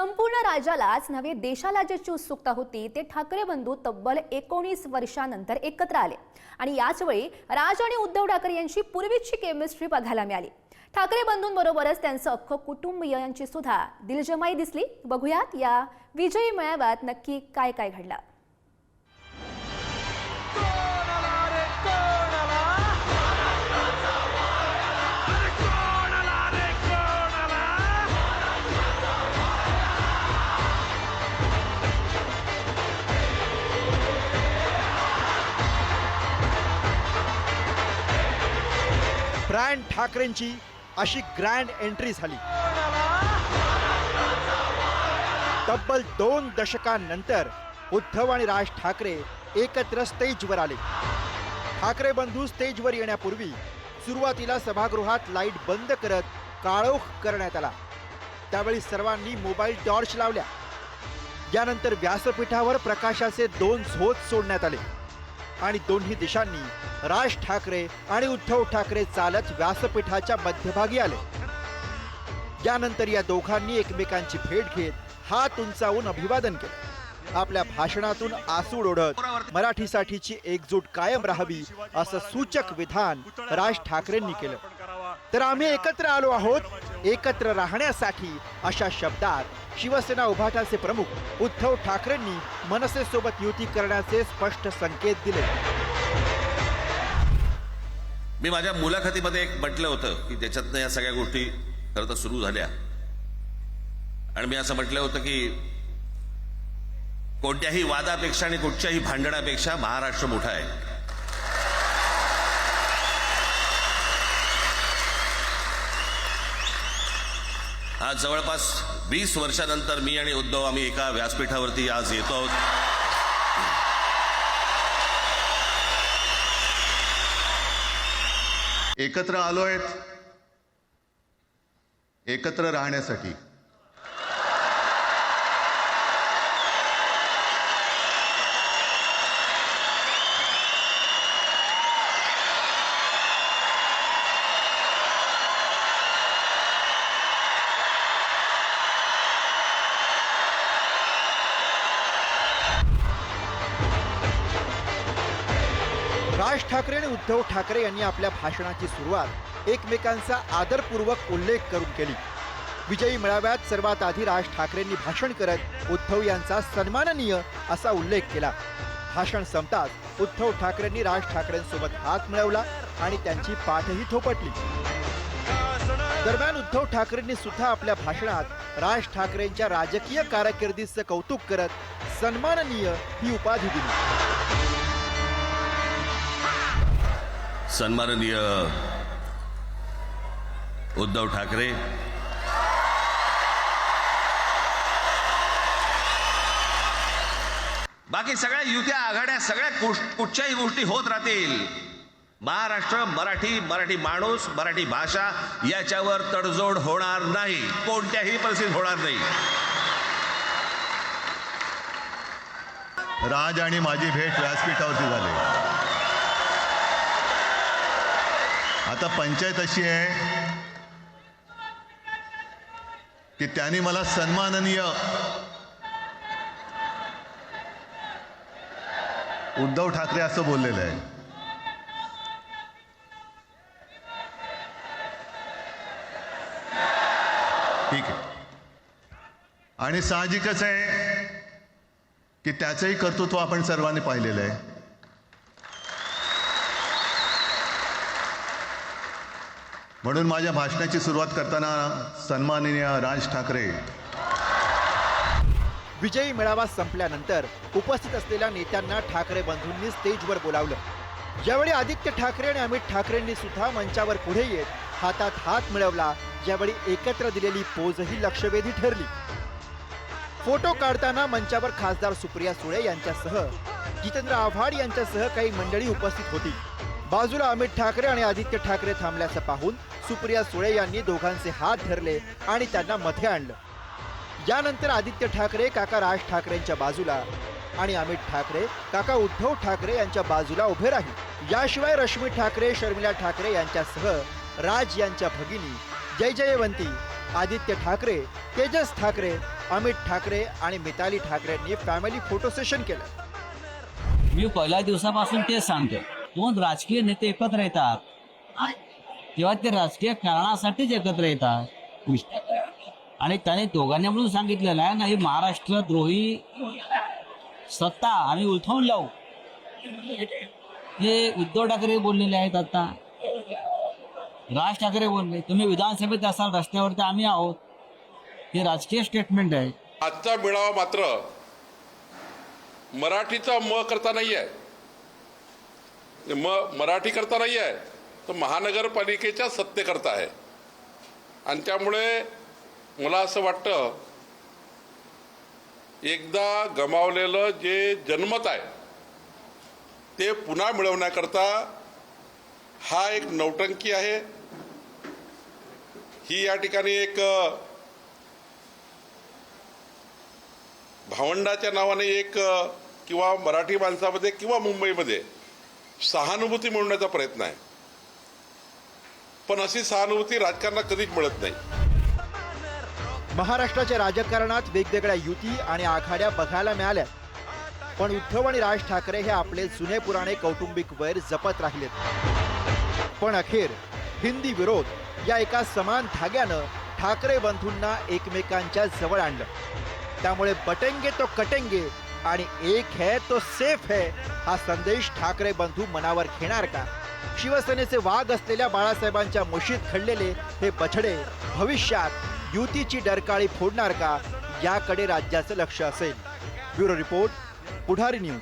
संपूर्ण राज्यालाच नव्हे देशाला ज्याची उत्सुकता होती ते ठाकरे बंधू तब्बल एकोणीस वर्षानंतर एकत्र आले. आणि याच वेळी राज आणि उद्धव ठाकरे यांची पूर्वीची केमिस्ट्री बघायला मिळाली. ठाकरे बंधूंबरोबरच त्यांचं अख्खं कुटुंबीय यांची सुद्धा दिलजमाई दिसली. बघूयात या विजयी मेळाव्यात नक्की काय काय घडलं. ब्रँड ठाकरेंची अशी ग्रँड एंट्री झाली. तब्बल दोन दशकांनंतर उद्धव आणि राज ठाकरे एकत्र स्टेजवर आले. ठाकरे बंधू स्टेजवर येण्यापूर्वी सुरुवातीला सभागृहात लाइट बंद करत काळोख करण्यात आला. त्यावेळी सर्वांनी मोबाईल टॉर्च लावल्या. यानंतर व्यासपीठावर प्रकाशाचे दोन झोत सोडण्यात आले. आणि दोन्ही दिशांनी राज ठाकरे आणि उद्धव ठाकरे चालत व्यासपीठाच्या मध्यभागी आले. यानंतर या दोघांनी एकमेकांची भेट घेत हात उंचावून अभिवादन केले. आपल्या भाषणातून आसूड ओढत मराठीसाठीची एकजूट कायम राहावी असं सूचक विधान राज ठाकरेंनी केलं. तर आम्ही एकत्र आलो आहोत एकत्र राहण्यासाठी अशा शब्दात शिवसेना उभाटाचे प्रमुख उद्धव ठाकरेंनी मनसेसोबत युती करण्याचे स्पष्ट संकेत दिले. मी माझ्या मुलाखतीमध्ये एक म्हटलं होतं की त्याच्यातनं या सगळ्या गोष्टी खरं तर सुरू झाल्या. आणि मी असं म्हटलं होतं की कोणत्याही वादापेक्षा आणि कुठच्याही भांडणापेक्षा महाराष्ट्र मोठा आहे. आज जवळपास वीस वर्षानंतर मी आणि उद्धव आम्ही एका व्यासपीठावरती आज येतो आहोत. एकत्र आलोय एकत्र राहण्यासाठी. राज ठाकरे आणि उद्धव ठाकरे यांनी आपल्या भाषणाची सुरुवात एकमेकांचा आदरपूर्वक उल्लेख करून केली. विजयी मेळाव्यात सर्वात आधी राज ठाकरेंनी भाषण करत उद्धव यांचा सन्माननीय असा उल्लेख केला. भाषण संपताच उद्धव ठाकरेंनी राज ठाकरेंसोबत हात मिळवला आणि त्यांची पाठही थोपटली. दरम्यान उद्धव ठाकरेंनी सुद्धा आपल्या भाषणात राज ठाकरेंच्या राजकीय कारकिर्दीचं कौतुक करत सन्माननीय ही उपाधी दिली. सन्माननीय उद्धव ठाकरे। बाकी सगळ्या युत्या आघाड्या सगळ्या कुठच्याही गोष्टी होत राहतील. महाराष्ट्र मराठी मराठी माणूस मराठी भाषा याच्यावर तडजोड होणार नाही. कोणत्याही परिस्थितीत होणार नाही. राज आणि माझी भेट व्यासपीठावरती झाली. आता पंचायत अशी आहे की त्यांनी मला सन्माननीय उद्धव ठाकरे असं बोललेलं आहे. ठीक आहे. आणि साहजिकच आहे की त्याचंही कर्तृत्व आपण सर्वांनी पाहिलेलं आहे. म्हणून माझ्या भाषणाची सुरुवात करताना सन्माननीय राज ठाकरे. विजयी मेळावा संपल्यानंतर उपस्थित असलेल्या नेत्यांना ठाकरे बंधूंनी स्टेजवर बोलावलं. यावेळी आदित्य ठाकरे आणि अमित ठाकरेंनी सुद्धा मंचावर पुढे येत हातात हात मिळवला यावेळी एकत्र दिलेली पोजही लक्षवेधी ठरली. फोटो काढताना मंचावर खासदार सुप्रिया सुळे यांच्यासह जितेंद्र आव्हाड यांच्यासह काही मंडळी उपस्थित होती. बाजूला अमित ठाकरे आणि आदित्य ठाकरे थांबल्याचं पाहून सुप्रिया सुळे यांनी दोघांचे हात धरले आणि त्यांना मध्ये आणलं. यानंतर आदित्य ठाकरे काका राज ठाकरेंच्या बाजूला आणि अमित ठाकरे काका उद्धव ठाकरे यांच्या बाजूला उभे राहील. याशिवाय रश्मी ठाकरे शर्मिला ठाकरे यांच्यासह राज यांच्या भगिनी जय जयवंती आदित्य ठाकरे तेजस ठाकरे अमित ठाकरे आणि मिताली ठाकरेंनी फॅमिली फोटो सेशन केलं. मी पहिल्या दिवसापासून तेच सांगतो दोन राजकीय नेते एकत्र येतात. तेव्हा ते राजकीय कारणासाठीच एकत्र येतात. आणि त्याने दोघांनी म्हणून सांगितलेलं आहे ना ही महाराष्ट्र द्रोही सत्ता आम्ही उलथवून लावू. हे उद्धव ठाकरे बोललेले आहेत आता. राज ठाकरे बोलले तुम्ही विधानसभेत असाल रस्त्यावरती आम्ही आहोत. हे राजकीय स्टेटमेंट आहे. आजचा मेळावा मात्र मराठीचा म करता नाही आहे म मराठी करता नाही आहे तर महानगरपालिकेच्या सत्तेकरता आहे. आणि त्यामुळे मला असं वाटतं एकदा गमावलेलं जे जनमत आहे ते पुन्हा मिळवण्याकरता हा एक नौटंकी आहे. ही या ठिकाणी एक भावंडाच्या नावाने एक किंवा मराठी माणसामध्ये किंवा मुंबईमध्ये सहानुभूती मिळवण्याचा प्रयत्न आहे. पण अशी सहानुभूती राजकारणात कधीच मिळत नाही. महाराष्ट्राच्या राजकारणात वेगवेगळ्या युती आणि आघाड्या बघायला मिळाल्या. पण उद्धव आणि राज ठाकरे हे आपले जुने पुराणे कौटुंबिक वैर जपत राहिलेत. पण अखेर हिंदी विरोध या एका समान धाग्यानं ठाकरे बंधूंना एकमेकांच्या जवळ आणलं. त्यामुळे बटेंगे तो कटेंगे आणि एक है तो सेफ है हा संदेश ठाकरे बंधू मनावर घेणार का? शिवसेनेचे वाघ असलेल्या बाळासाहेबांच्या मुशीत खडलेले हे बछडे भविष्यात युतीची डरकाळी फोडणार का? याकडे राज्याचं लक्ष असेल. Bureau report Pudhari news.